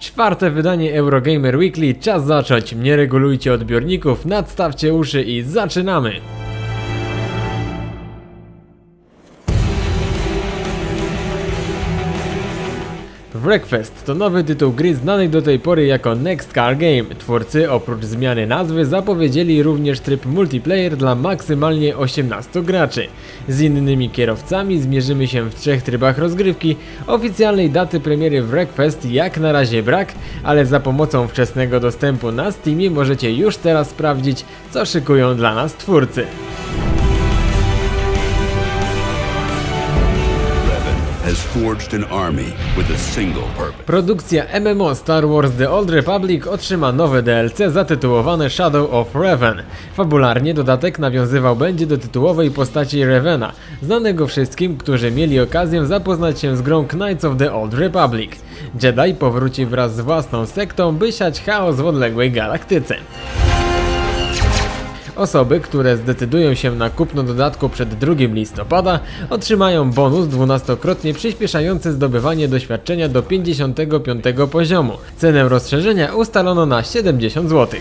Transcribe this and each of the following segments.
Czwarte wydanie Eurogamer Weekly, czas zacząć. Nie regulujcie odbiorników, nadstawcie uszy i zaczynamy! Wreckfest to nowy tytuł gry znanej do tej pory jako Next Car Game. Twórcy oprócz zmiany nazwy zapowiedzieli również tryb multiplayer dla maksymalnie 18 graczy. Z innymi kierowcami zmierzymy się w trzech trybach rozgrywki. Oficjalnej daty premiery Wreckfest jak na razie brak, ale za pomocą wczesnego dostępu na Steamie możecie już teraz sprawdzić co szykują dla nas twórcy. Produkcja MMO Star Wars The Old Republic otrzyma nowe DLC zatytułowane Shadow of Reven. Fabularnie dodatek nawiązywał będzie do tytułowej postaci Revena, znanego wszystkim, którzy mieli okazję zapoznać się z grą Knights of the Old Republic. Jedi powróci wraz z własną sektą, by siać chaos w odległej galaktyce. Osoby, które zdecydują się na kupno dodatku przed 2 listopada otrzymają bonus dwunastokrotnie przyspieszający zdobywanie doświadczenia do 55 poziomu. Cenę rozszerzenia ustalono na 70 zł.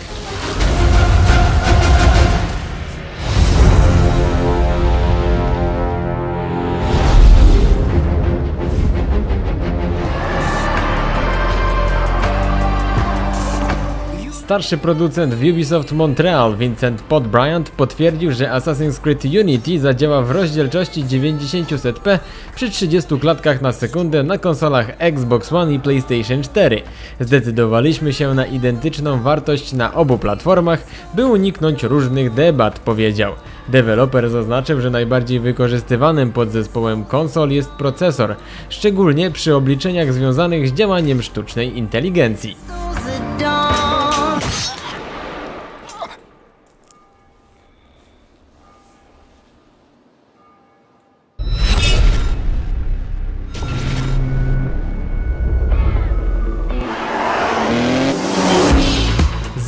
Starszy producent w Ubisoft Montreal, Vincent Podbryant, potwierdził, że Assassin's Creed Unity zadziała w rozdzielczości 90p przy 30 klatkach na sekundę na konsolach Xbox One i PlayStation 4. Zdecydowaliśmy się na identyczną wartość na obu platformach, by uniknąć różnych debat, powiedział. Deweloper zaznaczył, że najbardziej wykorzystywanym podzespołem konsol jest procesor, szczególnie przy obliczeniach związanych z działaniem sztucznej inteligencji.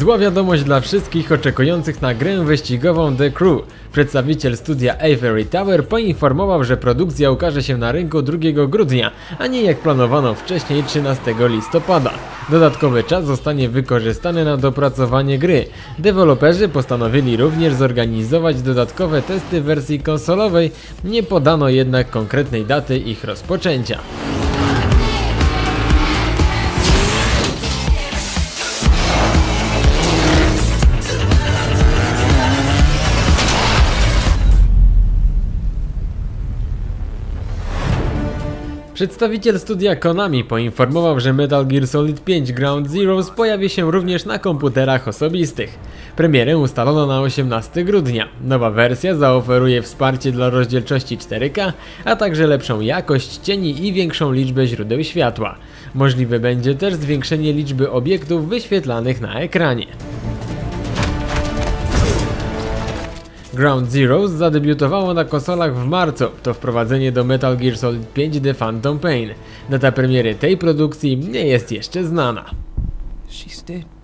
Zła wiadomość dla wszystkich oczekujących na grę wyścigową The Crew. Przedstawiciel studia Avery Tower poinformował, że produkcja ukaże się na rynku 2 grudnia, a nie jak planowano wcześniej 13 listopada. Dodatkowy czas zostanie wykorzystany na dopracowanie gry. Deweloperzy postanowili również zorganizować dodatkowe testy wersji konsolowej, nie podano jednak konkretnej daty ich rozpoczęcia. Przedstawiciel studia Konami poinformował, że Metal Gear Solid 5 Ground Zeroes pojawi się również na komputerach osobistych. Premierę ustalono na 18 grudnia. Nowa wersja zaoferuje wsparcie dla rozdzielczości 4K, a także lepszą jakość cieni i większą liczbę źródeł światła. Możliwe będzie też zwiększenie liczby obiektów wyświetlanych na ekranie. Ground Zeroes zadebiutowało na konsolach w marcu, to wprowadzenie do Metal Gear Solid 5 The Phantom Pain. Data premiery tej produkcji nie jest jeszcze znana. She's dead.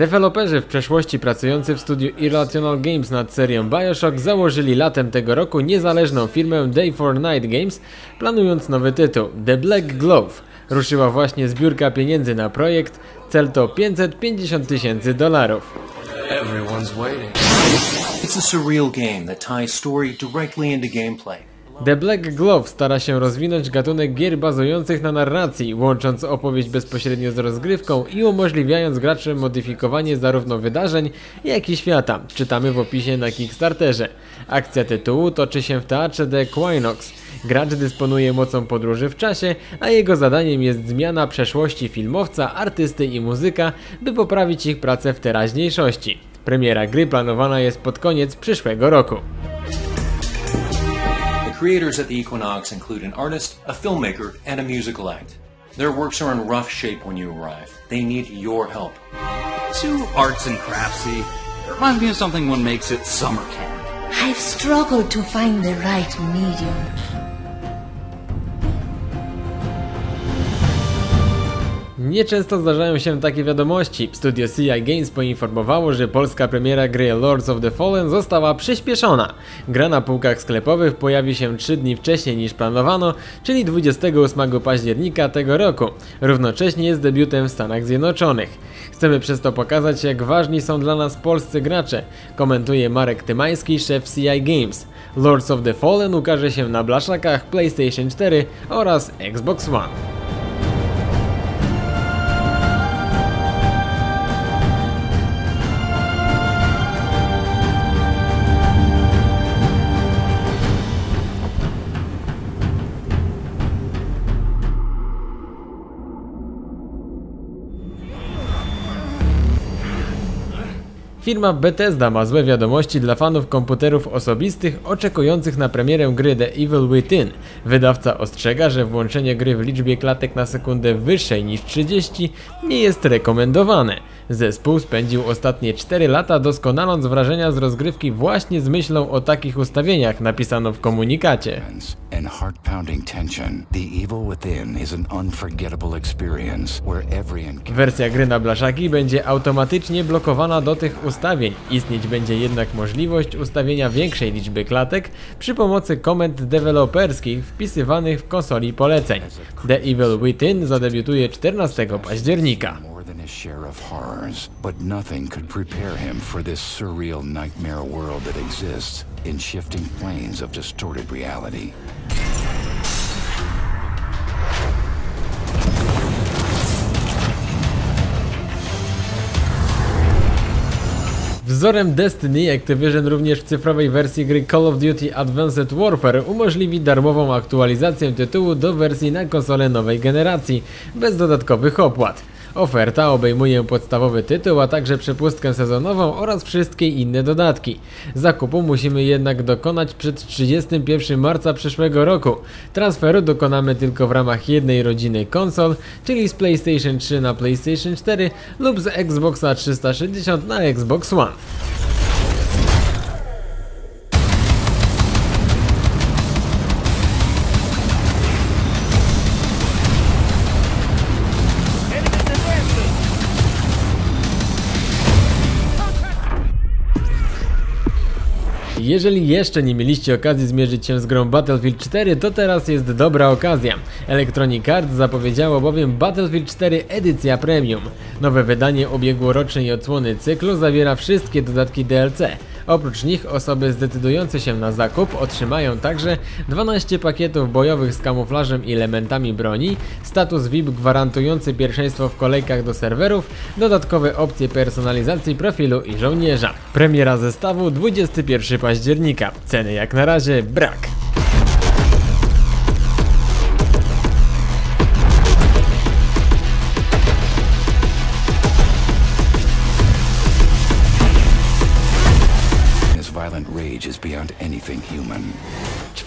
Deweloperzy w przeszłości pracujący w studiu Irrational Games nad serią Bioshock założyli latem tego roku niezależną firmę Day for Night Games, planując nowy tytuł The Black Glove. Ruszyła właśnie zbiórka pieniędzy na projekt, cel to 550 tysięcy dolarów. Everyone's waiting. It's a surreal game that ties story directly into gameplay. The Black Glove stara się rozwinąć gatunek gier bazujących na narracji, łącząc opowieść bezpośrednio z rozgrywką i umożliwiając graczom modyfikowanie zarówno wydarzeń, jak i świata. Czytamy w opisie na Kickstarterze. Akcja tytułu toczy się w teatrze The Quinox. Gracz dysponuje mocą podróży w czasie, a jego zadaniem jest zmiana przeszłości filmowca, artysty i muzyka, by poprawić ich pracę w teraźniejszości. Premiera gry planowana jest pod koniec przyszłego roku. The creators at the Equinox include an artist, a filmmaker, and a musical act. Their works are in rough shape when you arrive. They need your help. Too arts and craftsy. It reminds me of something one makes at summer camp. I've struggled to find the right medium. Nieczęsto zdarzają się takie wiadomości. Studio CI Games poinformowało, że polska premiera gry Lords of the Fallen została przyspieszona. Gra na półkach sklepowych pojawi się 3 dni wcześniej niż planowano, czyli 28 października tego roku, równocześnie z debiutem w Stanach Zjednoczonych. Chcemy przez to pokazać, jak ważni są dla nas polscy gracze, komentuje Marek Tymański, szef CI Games. Lords of the Fallen ukaże się na blaszakach PlayStation 4 oraz Xbox One. Firma Bethesda ma złe wiadomości dla fanów komputerów osobistych oczekujących na premierę gry The Evil Within. Wydawca ostrzega, że włączenie gry w liczbie klatek na sekundę wyższej niż 30 nie jest rekomendowane. Zespół spędził ostatnie 4 lata doskonaląc wrażenia z rozgrywki właśnie z myślą o takich ustawieniach, napisano w komunikacie. And heart-pounding tension. The evil within is an unforgettable experience where every Wersja gry na blaszaki będzie automatycznie blokowana do tych ustawień. Istnieć będzie jednak możliwość ustawienia większej liczby klatek przy pomocy komend deweloperskich wpisywanych w konsoli poleceń. The Evil Within zadebiutuje 14 października. His share of horrors, but nothing could prepare him for this surreal nightmare world that exists in shifting planes of distorted reality. Wzorem Destiny Activision również w cyfrowej wersji gry Call of Duty Advanced Warfare umożliwi darmową aktualizację tytułu do wersji na konsolę nowej generacji, bez dodatkowych opłat. Oferta obejmuje podstawowy tytuł, a także przepustkę sezonową oraz wszystkie inne dodatki. Zakupu musimy jednak dokonać przed 31 marca przyszłego roku. Transferu dokonamy tylko w ramach jednej rodziny konsol, czyli z PlayStation 3 na PlayStation 4 lub z Xboxa 360 na Xbox One. Jeżeli jeszcze nie mieliście okazji zmierzyć się z grą Battlefield 4, to teraz jest dobra okazja. Electronic Arts zapowiedziało bowiem Battlefield 4 edycja premium. Nowe wydanie ubiegłorocznej odsłony cyklu zawiera wszystkie dodatki DLC. Oprócz nich osoby zdecydujące się na zakup otrzymają także 12 pakietów bojowych z kamuflażem i elementami broni, status VIP gwarantujący pierwszeństwo w kolejkach do serwerów, dodatkowe opcje personalizacji profilu i żołnierza. Premiera zestawu 21 października. Ceny jak na razie brak.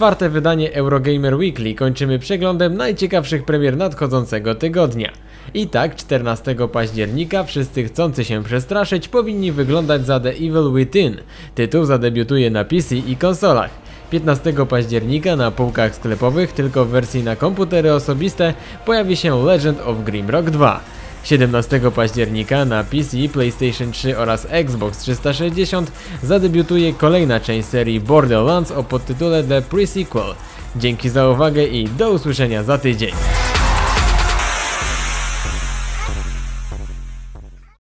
Czwarte wydanie Eurogamer Weekly kończymy przeglądem najciekawszych premier nadchodzącego tygodnia. I tak 14 października wszyscy chcący się przestraszyć powinni wyglądać za The Evil Within. Tytuł zadebiutuje na PC i konsolach. 15 października na półkach sklepowych tylko w wersji na komputery osobiste pojawi się Legend of Grimrock 2. 17 października na PC, PlayStation 3 oraz Xbox 360 zadebiutuje kolejna część serii Borderlands o podtytule The Pre-Sequel. Dzięki za uwagę i do usłyszenia za tydzień.